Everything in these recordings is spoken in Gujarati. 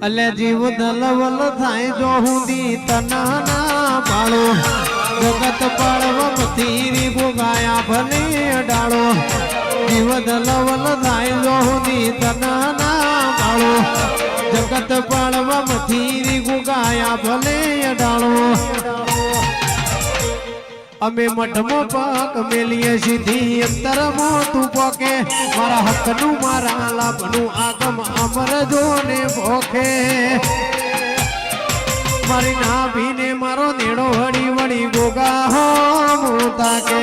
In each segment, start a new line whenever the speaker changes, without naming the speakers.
અલે જીવ દલવલ થાય જો હુંદી તના ના પાળો જગત પાળવા મથીરી ભોગાયા ભલે અડાળો. જીવ દલવલ થાય જો હુંદી તના ના પાળો જગત પાળવા મથીરી ભોગાયા ભલે અમે મઠમો પાક મેલીએ સીધી અંતર તું પોકે. મારા હકનું, મારા લાભનું આગમ અમર જોને ભોખે. મારી નાભીને મારો નેડો હળી વળી ગોગા હો મોતા કે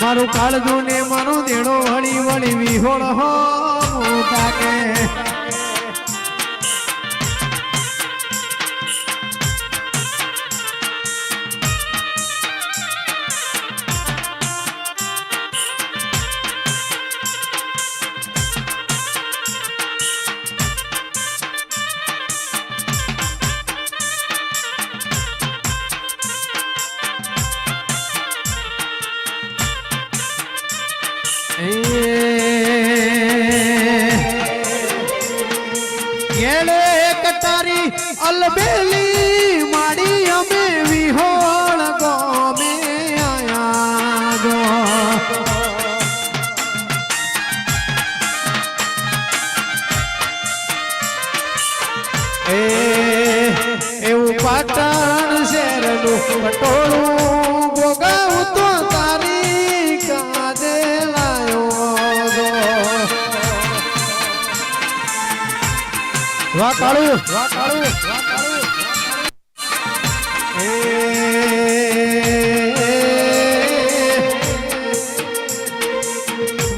મારું કાળજું ને મારો દેડો હળી વળી વિહોળ હો મોતા કે એળે કટારી અલબેલી માડી અમે વિહોળ ગોમે આયા ગો. એ, એવું પાટણ શહેરનું પટોળું વાહ કાળુ વાહ કાળુ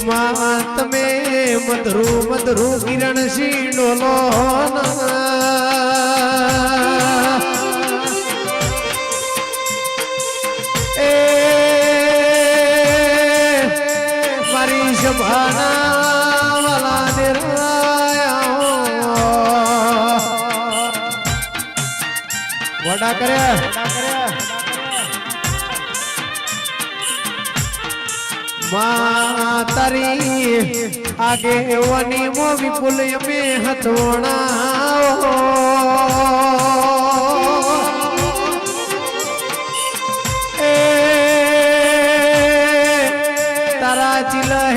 માં તમે મધરુ કિરણ સિંહ ડોલો મારી સભાના વડા કરે. માતરી આગે એવાની મો વિપુલ મે હથોણા એ તારા ચિલા